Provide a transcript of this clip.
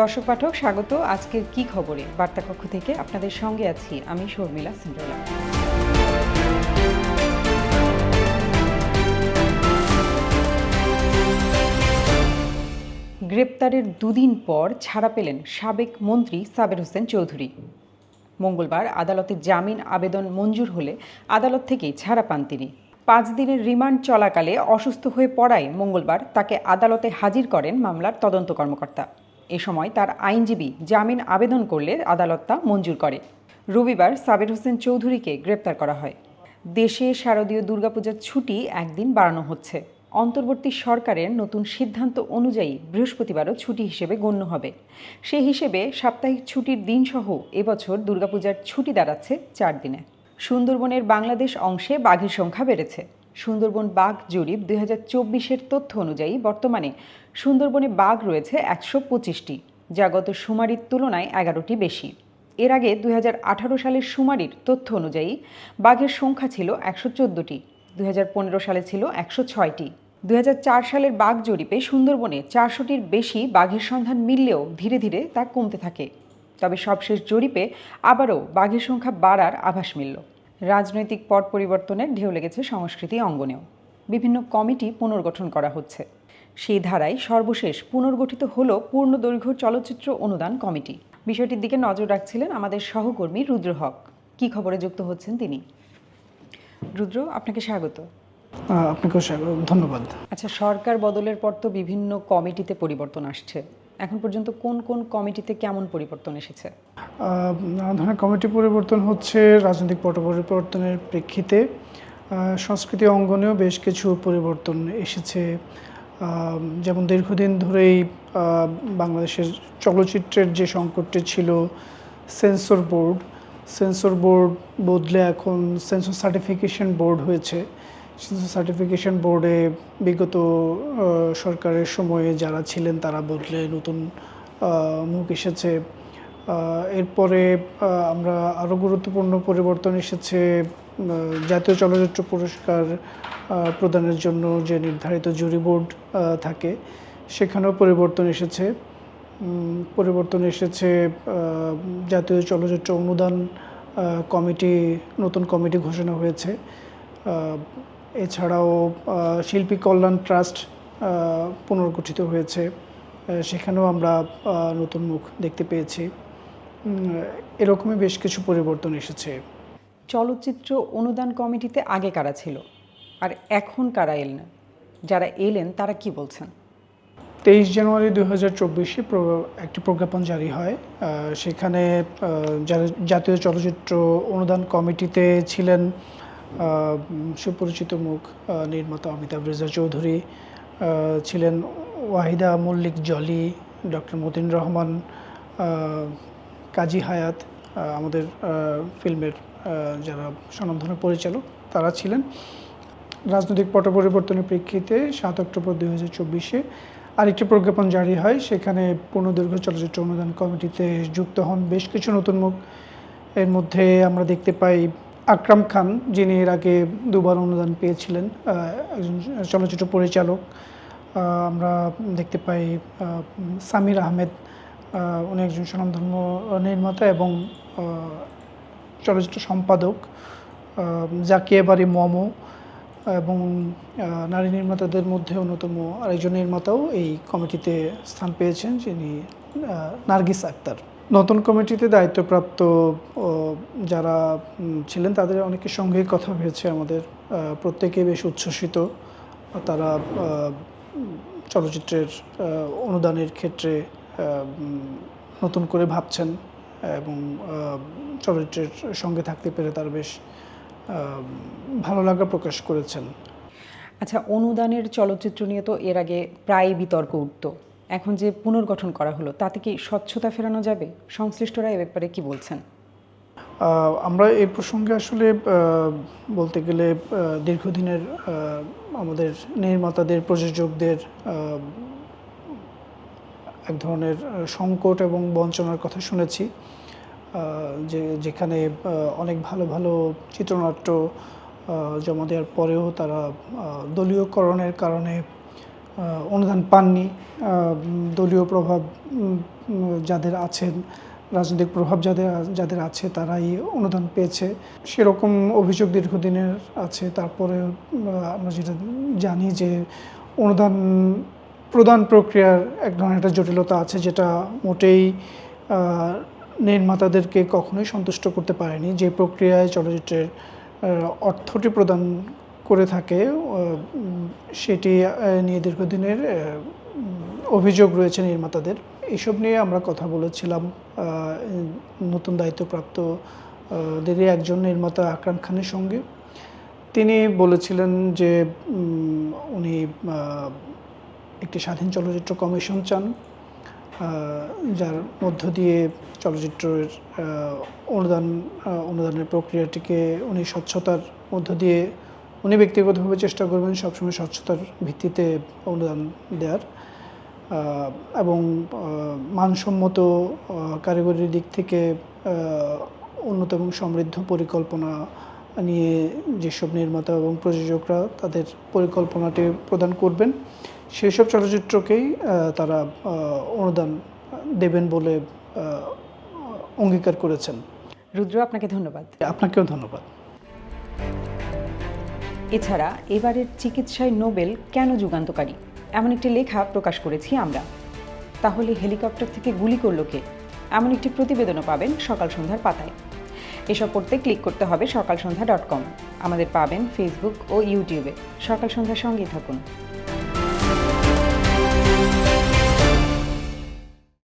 দর্শক পাঠক স্বাগত। আজকের কি খবরে? বার্তা কক্ষ থেকে আপনাদের সঙ্গে আছি আমি শর্মিলা সিন্ড্রেলা গ্রেপ্তারের দুদিন পর ছাড়া পেলেন সাবেক মন্ত্রী সাবের হোসেন চৌধুরী। মঙ্গলবার আদালতে জামিন আবেদন মঞ্জুর হলে আদালত থেকেই ছাড়া পান তিনি। পাঁচ দিনের রিমান্ড চলাকালে অসুস্থ হয়ে পড়ায় মঙ্গলবার তাকে আদালতে হাজির করেন মামলার তদন্ত কর্মকর্তা। এ সময় তার আইনজীবী জামিন আবেদন করলে আদালত তা মঞ্জুর করে। রবিবার সাবের হোসেন চৌধুরীকে গ্রেপ্তার করা হয়। দেশে শারদীয় দুর্গাপূজার ছুটি একদিন বাড়ানো হচ্ছে। অন্তর্বর্তী সরকারের নতুন সিদ্ধান্ত অনুযায়ী বৃহস্পতিবারও ছুটি হিসেবে গণ্য হবে। সেই হিসেবে সাপ্তাহিক ছুটির দিনসহ এবছর দুর্গাপূজার ছুটি দাঁড়াচ্ছে চার দিনে। সুন্দরবনের বাংলাদেশ অংশে বাঘের সংখ্যা বেড়েছে। সুন্দরবন বাঘ জরিপ দুই হাজার চব্বিশের তথ্য অনুযায়ী বর্তমানে সুন্দরবনে বাঘ রয়েছে একশো পঁচিশটি, যা গত শুমারির তুলনায় এগারোটি বেশি। এর আগে দুই হাজার আঠারো সালের শুমারির তথ্য অনুযায়ী বাঘের সংখ্যা ছিল একশো চোদ্দোটি, দুই হাজার পনেরো সালে ছিল একশো ছয়টি। দুই হাজার চার সালের বাঘ জরিপে সুন্দরবনে চারশোটির বেশি বাঘের সন্ধান মিললেও ধীরে ধীরে তা কমতে থাকে। তবে সবশেষ জরিপে আবারও বাঘের সংখ্যা বাড়ার আভাস মিলল। রাজনৈতিক পট পরিবর্তনের ঢেউ লেগেছে সংস্কৃতি অঙ্গনেও। বিভিন্ন কমিটি পুনর্গঠন করা হচ্ছে। সেই ধারায় সর্বশেষ পুনর্গঠিত হল পূর্ণদৈর্ঘ্য চলচ্চিত্র অনুদান কমিটি। বিষয়টির দিকে নজর রাখছিলেন আমাদের সহকর্মী রুদ্র হক। কী খবরে যুক্ত হচ্ছেন তিনি? রুদ্র আপনাকে স্বাগত। আহ, আপনাকেও স্বাগত ধন্যবাদ। আচ্ছা সরকার বদলের পর তো বিভিন্ন কমিটিতে পরিবর্তন আসছে। এখন পর্যন্ত কোন কোন কমিটিতে কেমন পরিবর্তন এসেছে? নানা ধরনের কমিটি পরিবর্তন হচ্ছে, রাজনৈতিক পট পরিবর্তনের প্রেক্ষিতে। সংস্কৃতি অঙ্গনেও বেশ কিছু পরিবর্তন এসেছে। যেমন দীর্ঘদিন ধরেই বাংলাদেশের চলচ্চিত্রের যে সংকটটি ছিল, সেন্সর বোর্ড সেন্সর বোর্ড বদলে এখন সেন্সর সার্টিফিকেশন বোর্ড হয়েছে। সার্টিফিকেশন বোর্ডে বিগত সরকারের সময়ে যারা ছিলেন তারা বদলে নতুন মুখ এসেছে। এরপরে আমরা আরও গুরুত্বপূর্ণ পরিবর্তন এসেছে জাতীয় চলচ্চিত্র পুরস্কার প্রদানের জন্য যে নির্ধারিত জুরি বোর্ড থাকে, সেখানেও পরিবর্তন এসেছে। পরিবর্তন এসেছে জাতীয় চলচ্চিত্র অনুদান কমিটি, নতুন কমিটি ঘোষণা হয়েছে। এছাড়াও শিল্পী কল্যাণ ট্রাস্ট পুনর্গঠিত হয়েছে। সেখানেও আমরা নতুন মুখ দেখতে পেয়েছি। এরকমই বেশ কিছু পরিবর্তন এসেছে। চলচ্চিত্র অনুদান কমিটিতে আগে কারা ছিল? আর এখন কারা এলেন? যারা এলেন তারা কি বলছেন? তেইশ জানুয়ারি দু হাজার চব্বিশে একটি প্রজ্ঞাপন জারি হয়। সেখানে যারা জাতীয় চলচ্চিত্র অনুদান কমিটিতে ছিলেন সুপরিচিত মুখ নির্মাতা অমিতাভ রেজা চৌধুরী ছিলেন ওয়াহিদা মল্লিক জলি, ডক্টর মতিন রহমান কাজী হায়াত আমাদের ফিল্মের যারা স্বনামধন্য পরিচালক, তারা ছিলেন। রাজনৈতিক পট পরিবর্তনের প্রেক্ষিতে সাত অক্টোবর দুই হাজার চব্বিশে আরেকটি প্রজ্ঞাপন জারি হয়। সেখানে পূর্ণদৈর্ঘ্য চলচ্চিত্র অনুদান কমিটিতে যুক্ত হন বেশ কিছু নতুন মুখ। এর মধ্যে আমরা দেখতে পাই আকরাম খান, যিনি এর আগে দুবার অনুদান পেয়েছিলেন একজন চলচ্চিত্র পরিচালক আমরা দেখতে পাই সামির আহমেদ উনি একজন স্বনামধন্য নির্মাতা এবং চলচ্চিত্র সম্পাদক জাকিয়া বাড়ি মমো এবং নারী নির্মাতাদের মধ্যে অন্যতম আরেকজন নির্মাতাও এই কমিটিতে স্থান পেয়েছেন, যিনি নার্গিস আক্তার। নতুন কমিটিতে দায়িত্বপ্রাপ্ত যারা ছিলেন তাদের অনেকের সঙ্গেই কথা হয়েছে আমাদের। প্রত্যেকে বেশ উচ্ছ্বসিত। তারা চলচ্চিত্রের অনুদানের ক্ষেত্রে নতুন করে ভাবছেন এবং চলচ্চিত্রের সঙ্গে থাকতে পেরে তারা বেশ ভালো লাগা প্রকাশ করেছেন। আচ্ছা অনুদানের চলচ্চিত্র নিয়ে তো এর আগে প্রায় বিতর্ক উঠত। এখন যে পুনর্গঠন করা হলো, তাতে কি স্বচ্ছতা ফেরানো যাবে? সংশ্লিষ্টরা এ ব্যাপারে কি বলছেন? আমরা এই প্রসঙ্গে আসলে বলতে গেলে দীর্ঘদিনের আমাদের নির্মাতাদের, প্রযোজকদের এক ধরনের সংকট এবং বঞ্চনার কথা শুনেছি। যে যেখানে অনেক ভালো ভালো চিত্রনাট্য জমা দেওয়ার পরেও তারা দলীয়করণের কারণে অনুদান পাননি। দলীয় প্রভাব যাদের আছেন, রাজনৈতিক প্রভাব যাদের যাদের আছে, তারাই অনুদান পেয়েছে। সেরকম অভিযোগ দীর্ঘদিনের আছে। তারপরে আমরা যেটা জানি যে অনুদান প্রদান প্রক্রিয়ার এক ধরনের একটা জটিলতা আছে, যেটা মোটেই নির্মাতাদেরকে কখনোই সন্তুষ্ট করতে পারেনি। যে প্রক্রিয়ায় চলচ্চিত্রের অর্থটি প্রদান করে থাকে সেটি নিয়ে দীর্ঘদিনের অভিযোগ রয়েছে নির্মাতাদের। এসব নিয়ে আমরা কথা বলেছিলাম নতুন দায়িত্বপ্রাপ্ত দেরই একজন নির্মাতা আকরাম খানের সঙ্গে। তিনি বলেছিলেন যে উনি একটি স্বাধীন চলচ্চিত্র কমিশন চান যার মধ্য দিয়ে চলচ্চিত্রের অনুদান অনুদানের প্রক্রিয়াটিকে উনি স্বচ্ছতার মধ্য দিয়ে উনি ব্যক্তিগতভাবে চেষ্টা করবেন সবসময় স্বচ্ছতার ভিত্তিতে অনুদান দেওয়ার এবং মানসম্মত কারিগরির দিক থেকে উন্নত এবং সমৃদ্ধ পরিকল্পনা নিয়ে যেসব নির্মাতা এবং প্রযোজকরা তাদের পরিকল্পনাটি প্রদান করবেন সেসব চলচ্চিত্রকেই তারা অনুদান দেবেন বলে অঙ্গীকার করেছেন। রুদ্র আপনাকে ধন্যবাদ। আপনাকেও ধন্যবাদ। এছাড়া এবারের চিকিৎসায় নোবেল কেন যুগান্তকারী? এমন একটি লেখা প্রকাশ করেছি আমরা। তাহলে হেলিকপ্টার থেকে গুলি করল কে? এমন একটি প্রতিবেদনও পাবেন সকাল সন্ধ্যার পাতায়। এসব পড়তে ক্লিক করতে হবে সকাল সন্ধ্যা ডট কম। আমাদের পাবেন ফেসবুক ও ইউটিউবে সকাল সন্ধ্যার সঙ্গেই থাকুন।